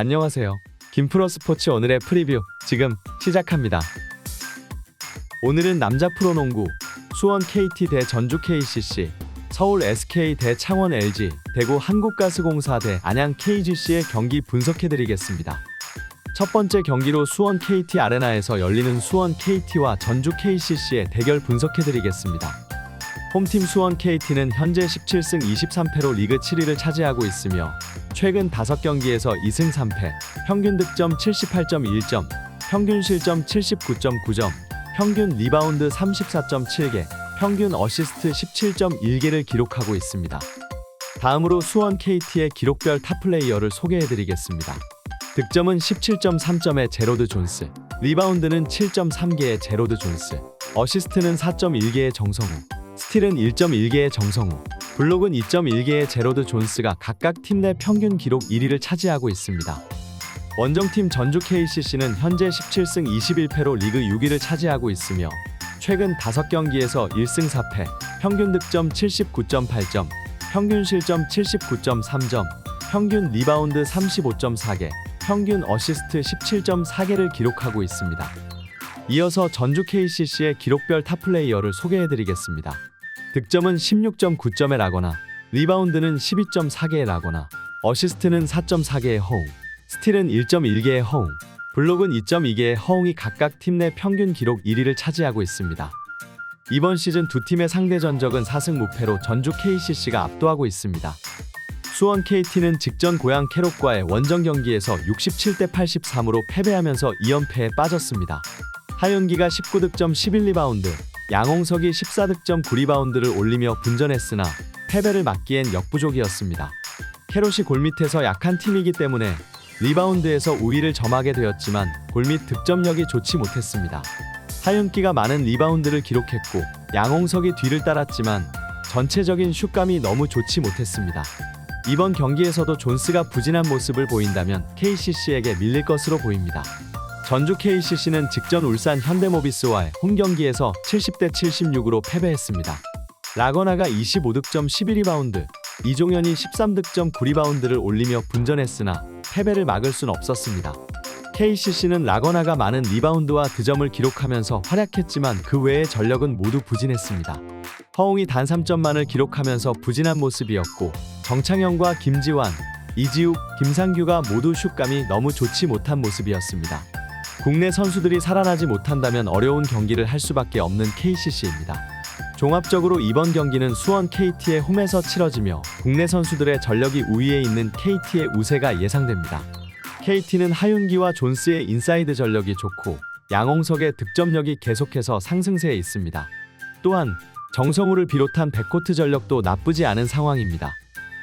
안녕하세요. 김프로 스포츠 오늘의 프리뷰 지금 시작합니다. 오늘은 남자 프로농구 수원 KT 대 전주 KCC, 서울 SK 대 창원 LG, 대구 한국가스공사 대 안양 KGC의 경기 분석해드리겠습니다. 첫 번째 경기로 수원 KT 아레나에서 열리는 수원 KT와 전주 KCC의 대결 분석해드리겠습니다. 홈팀 수원 KT는 현재 17승 23패로 리그 7위를 차지하고 있으며 최근 5경기에서 2승 3패, 평균 득점 78.1점, 평균 실점 79.9점, 평균 리바운드 34.7개, 평균 어시스트 17.1개를 기록하고 있습니다. 다음으로 수원 KT의 기록별 탑 플레이어를 소개해드리겠습니다. 득점은 17.3점의 제로드 존스, 리바운드는 7.3개의 제로드 존스, 어시스트는 4.1개의 정성우, 스틸은 1.1개의 정성우, 블록은 2.1개의 제로드 존스가 각각 팀 내 평균 기록 1위를 차지하고 있습니다. 원정팀 전주 KCC는 현재 17승 21패로 리그 6위를 차지하고 있으며 최근 5경기에서 1승 4패, 평균 득점 79.8점, 평균 실점 79.3점, 평균 리바운드 35.4개, 평균 어시스트 17.4개를 기록하고 있습니다. 이어서 전주 KCC의 기록별 탑 플레이어를 소개해드리겠습니다. 득점은 16.9점의 라거나, 리바운드는 12.4개의 라거나, 어시스트는 4.4개의 허웅, 스틸은 1.1개의 허웅, 블록은 2.2개의 허웅이 각각 팀 내 평균 기록 1위를 차지하고 있습니다. 이번 시즌 두 팀의 상대 전적은 4승 무패로 전주 KCC가 압도하고 있습니다. 수원 KT는 직전 고향 캐롯과의 원정 경기에서 67대 83으로 패배하면서 2연패에 빠졌습니다. 하윤기가 19득점 11리바운드, 양홍석이 14득점 9리바운드를 올리며 분전했으나 패배를 막기엔 역부족이었습니다. 캐롯이 골밑에서 약한 팀이기 때문에 리바운드에서 우위를 점하게 되었지만 골밑 득점력이 좋지 못했습니다. 하윤기가 많은 리바운드를 기록했고 양홍석이 뒤를 따랐지만 전체적인 슛감이 너무 좋지 못했습니다. 이번 경기에서도 존스가 부진한 모습을 보인다면 KCC에게 밀릴 것으로 보입니다. 전주 KCC는 직전 울산 현대모비스와의 홈 경기에서 70대 76으로 패배했습니다. 라거나가 25득점 11리바운드, 이종현이 13득점 9리바운드를 올리며 분전했으나 패배를 막을 순 없었습니다. KCC는 라거나가 많은 리바운드와 득점을 기록하면서 활약했지만 그 외의 전력은 모두 부진했습니다. 허웅이 단 3점만을 기록하면서 부진한 모습이었고 정창영과 김지환, 이지욱, 김상규가 모두 슛감이 너무 좋지 못한 모습이었습니다. 국내 선수들이 살아나지 못한다면 어려운 경기를 할 수밖에 없는 KCC입니다. 종합적으로 이번 경기는 수원 KT의 홈에서 치러지며 국내 선수들의 전력이 우위에 있는 KT의 우세가 예상됩니다. KT는 하윤기와 존스의 인사이드 전력이 좋고 양홍석의 득점력이 계속해서 상승세에 있습니다. 또한 정성우를 비롯한 백코트 전력도 나쁘지 않은 상황입니다.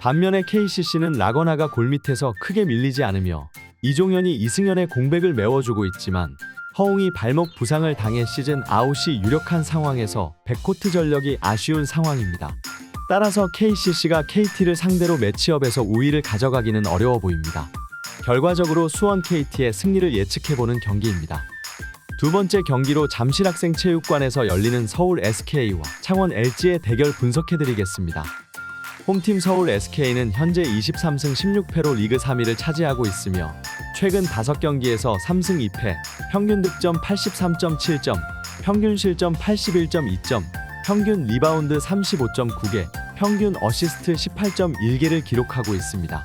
반면에 KCC는 라거나가 골밑에서 크게 밀리지 않으며 이종현이 이승현의 공백을 메워주고 있지만 허웅이 발목 부상을 당해 시즌 아웃이 유력한 상황에서 백코트 전력이 아쉬운 상황입니다. 따라서 KCC가 KT를 상대로 매치업에서 우위를 가져가기는 어려워 보입니다. 결과적으로 수원 KT의 승리를 예측해보는 경기입니다. 두 번째 경기로 잠실학생체육관에서 열리는 서울 SK와 창원 LG의 대결 분석해드리겠습니다. 홈팀 서울 SK는 현재 23승 16패로 리그 3위를 차지하고 있으며 최근 5경기에서 3승 2패, 평균 득점 83.7점, 평균 실점 81.2점, 평균 리바운드 35.9개, 평균 어시스트 18.1개를 기록하고 있습니다.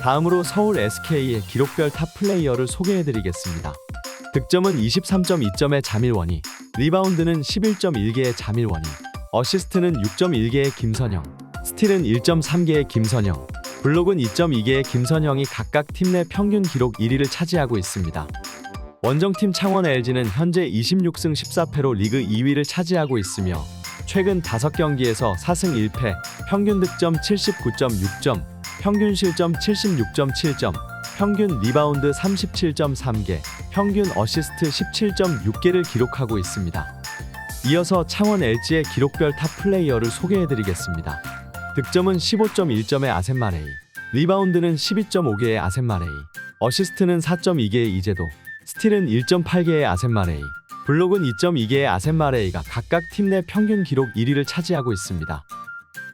다음으로 서울 SK의 기록별 탑 플레이어를 소개해드리겠습니다. 득점은 23.2점의 자밀원이, 리바운드는 11.1개의 자밀원이, 어시스트는 6.1개의 김선영, 스틸은 1.3개의 김선영, 블록은 2.2개의 김선영이 각각 팀 내 평균 기록 1위를 차지하고 있습니다. 원정팀 창원 LG는 현재 26승 14패로 리그 2위를 차지하고 있으며 최근 5경기에서 4승 1패, 평균 득점 79.6점, 평균 실점 76.7점, 평균 리바운드 37.3개, 평균 어시스트 17.6개를 기록하고 있습니다. 이어서 창원 LG의 기록별 탑 플레이어를 소개해드리겠습니다. 득점은 15.1점의 아셈마레이, 리바운드는 12.5개의 아셈마레이, 어시스트는 4.2개의 이재도, 스틸은 1.8개의 아셈마레이, 블록은 2.2개의 아셈마레이가 각각 팀 내 평균 기록 1위를 차지하고 있습니다.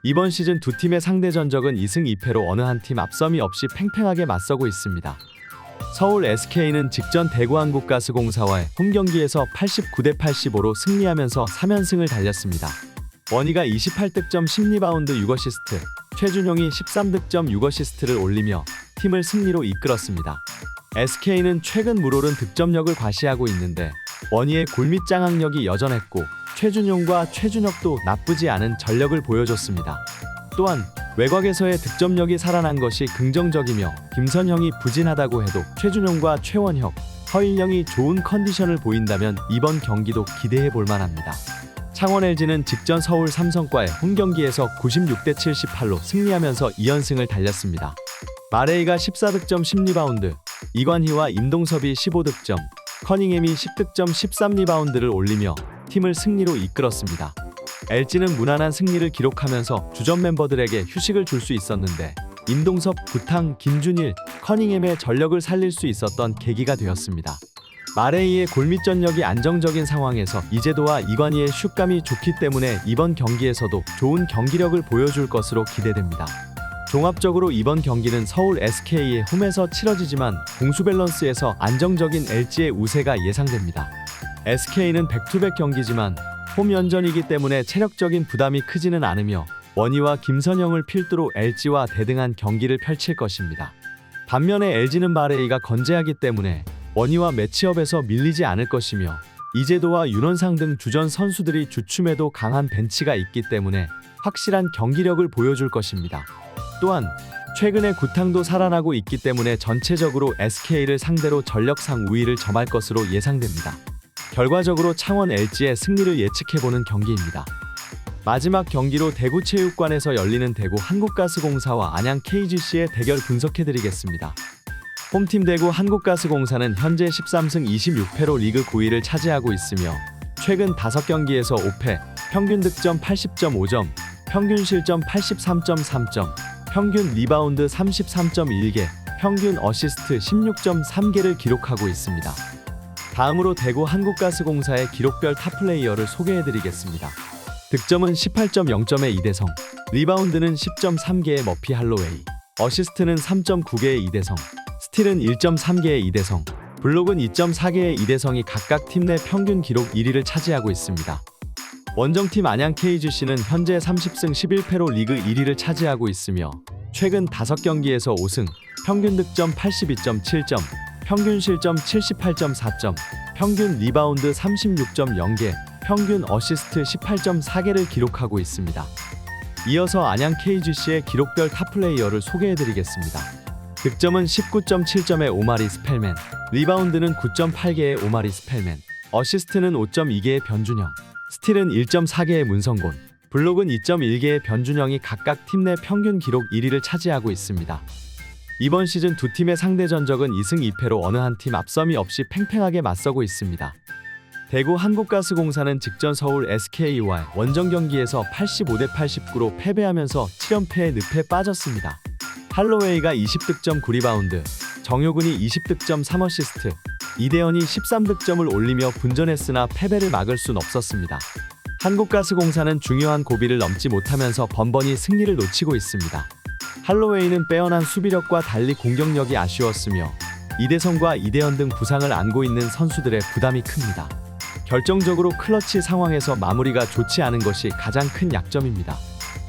이번 시즌 두 팀의 상대 전적은 2승 2패로 어느 한 팀 앞섬이 없이 팽팽하게 맞서고 있습니다. 서울 SK는 직전 대구한국가스공사와의 홈 경기에서 89대 85로 승리하면서 3연승을 달렸습니다. 원희가 28득점 10리바운드 6어시스트, 최준용이 13득점 6어시스트를 올리며 팀을 승리로 이끌었습니다. SK는 최근 물오른 득점력을 과시하고 있는데 원희의 골밑 장악력이 여전했고 최준용과 최준혁도 나쁘지 않은 전력을 보여줬습니다. 또한 외곽에서의 득점력이 살아난 것이 긍정적이며 김선형이 부진하다고 해도 최준용과 최원혁, 허일영이 좋은 컨디션을 보인다면 이번 경기도 기대해 볼 만합니다. 창원 LG는 직전 서울 삼성과의 홈 경기에서 96대 78로 승리하면서 2연승을 달렸습니다. 마레이가 14득점 10리바운드, 이관희와 임동섭이 15득점, 커닝햄이 10득점 13리바운드를 올리며 팀을 승리로 이끌었습니다. LG는 무난한 승리를 기록하면서 주전 멤버들에게 휴식을 줄 수 있었는데 임동섭, 부탕, 김준일, 커닝햄의 전력을 살릴 수 있었던 계기가 되었습니다. 마레이의 골밑 전력이 안정적인 상황에서 이재도와 이관희의 슛감이 좋기 때문에 이번 경기에서도 좋은 경기력을 보여줄 것으로 기대됩니다. 종합적으로 이번 경기는 서울 SK의 홈에서 치러지지만 공수 밸런스에서 안정적인 LG의 우세가 예상됩니다. SK는 백투백 경기지만 홈 연전이기 때문에 체력적인 부담이 크지는 않으며 원희와 김선영을 필두로 LG와 대등한 경기를 펼칠 것입니다. 반면에 LG는 마레이가 건재하기 때문에 원희와 매치업에서 밀리지 않을 것이며 이재도와 윤원상 등 주전 선수들이 주춤에도 강한 벤치가 있기 때문에 확실한 경기력을 보여줄 것입니다. 또한 최근에 구탕도 살아나고 있기 때문에 전체적으로 SK를 상대로 전력상 우위를 점할 것으로 예상됩니다. 결과적으로 창원 LG의 승리를 예측해보는 경기입니다. 마지막 경기로 대구체육관에서 열리는 대구 한국가스공사와 안양 KGC의 대결 분석해드리겠습니다. 홈팀 대구 한국가스공사는 현재 13승 26패로 리그 9위를 차지하고 있으며 최근 5경기에서 5패, 평균 득점 80.5점, 평균 실점 83.3점, 평균 리바운드 33.1개, 평균 어시스트 16.3개를 기록하고 있습니다. 다음으로 대구 한국가스공사의 기록별 탑 플레이어를 소개해드리겠습니다. 득점은 18.0점의 이대성, 리바운드는 10.3개의 머피 할로웨이, 어시스트는 3.9개의 이대성, 스틸은 1.3개의 이대성, 블록은 2.4개의 이대성이 각각 팀 내 평균 기록 1위를 차지하고 있습니다. 원정팀 안양 KGC는 현재 30승 11패로 리그 1위를 차지하고 있으며 최근 5경기에서 5승, 평균 득점 82.7점, 평균 실점 78.4점, 평균 리바운드 36.0개, 평균 어시스트 18.4개를 기록하고 있습니다. 이어서 안양 KGC의 기록별 탑 플레이어를 소개해드리겠습니다. 득점은 19.7점의 오마리 스펠맨, 리바운드는 9.8개의 오마리 스펠맨, 어시스트는 5.2개의 변준영, 스틸은 1.4개의 문성곤, 블록은 2.1개의 변준영이 각각 팀 내 평균 기록 1위를 차지하고 있습니다. 이번 시즌 두 팀의 상대 전적은 2승 2패로 어느 한 팀 앞섬이 없이 팽팽하게 맞서고 있습니다. 대구 한국가스공사는 직전 서울 SK와 원정 경기에서 85대 89로 패배하면서 7연패의 늪에 빠졌습니다. 할로웨이가 20득점 9리바운드, 정효근이 20득점 3어시스트, 이대현이 13득점을 올리며 분전했으나 패배를 막을 순 없었습니다. 한국가스공사는 중요한 고비를 넘지 못하면서 번번이 승리를 놓치고 있습니다. 할로웨이는 빼어난 수비력과 달리 공격력이 아쉬웠으며 이대성과 이대현 등 부상을 안고 있는 선수들의 부담이 큽니다. 결정적으로 클러치 상황에서 마무리가 좋지 않은 것이 가장 큰 약점입니다.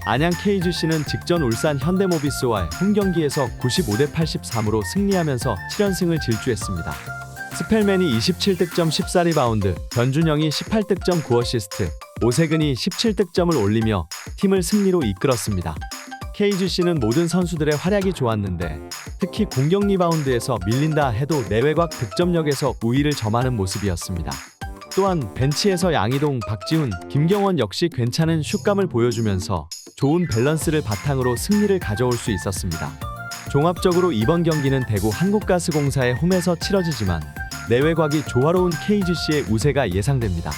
안양 KGC는 직전 울산 현대모비스와의 홈 경기에서 95대 83으로 승리하면서 7연승을 질주했습니다. 스펠맨이 27득점 14리바운드, 변준영이 18득점 9어시스트, 오세근이 17득점을 올리며 팀을 승리로 이끌었습니다. KGC는 모든 선수들의 활약이 좋았는데 특히 공격 리바운드에서 밀린다 해도 내외곽 득점력에서 우위를 점하는 모습이었습니다. 또한 벤치에서 양희동, 박지훈, 김경원 역시 괜찮은 슛감을 보여주면서 좋은 밸런스를 바탕으로 승리를 가져올 수 있었습니다. 종합적으로 이번 경기는 대구 한국가스공사의 홈에서 치러지지만 내외곽이 조화로운 KGC의 우세가 예상됩니다.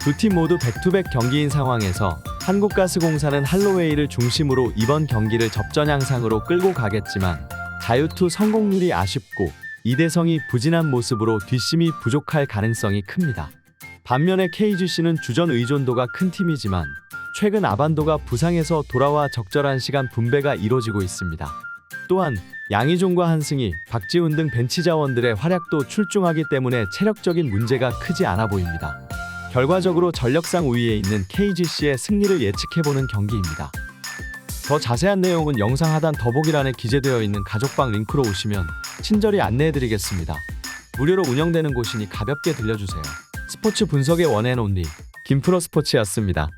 두 팀 모두 백투백 경기인 상황에서 한국가스공사는 할로웨이를 중심으로 이번 경기를 접전 양상으로 끌고 가겠지만 자유투 성공률이 아쉽고 이대성이 부진한 모습으로 뒷심이 부족할 가능성이 큽니다. 반면에 KGC는 주전 의존도가 큰 팀이지만 최근 아반도가 부상에서 돌아와 적절한 시간 분배가 이뤄지고 있습니다. 또한 양희종과 한승희, 박지훈 등 벤치 자원들의 활약도 출중하기 때문에 체력적인 문제가 크지 않아 보입니다. 결과적으로 전력상 우위에 있는 KGC의 승리를 예측해보는 경기입니다. 더 자세한 내용은 영상 하단 더보기란에 기재되어 있는 가족방 링크로 오시면 친절히 안내해드리겠습니다. 무료로 운영되는 곳이니 가볍게 들려주세요. 스포츠 분석의 원앤 온리 김프로 스포츠였습니다.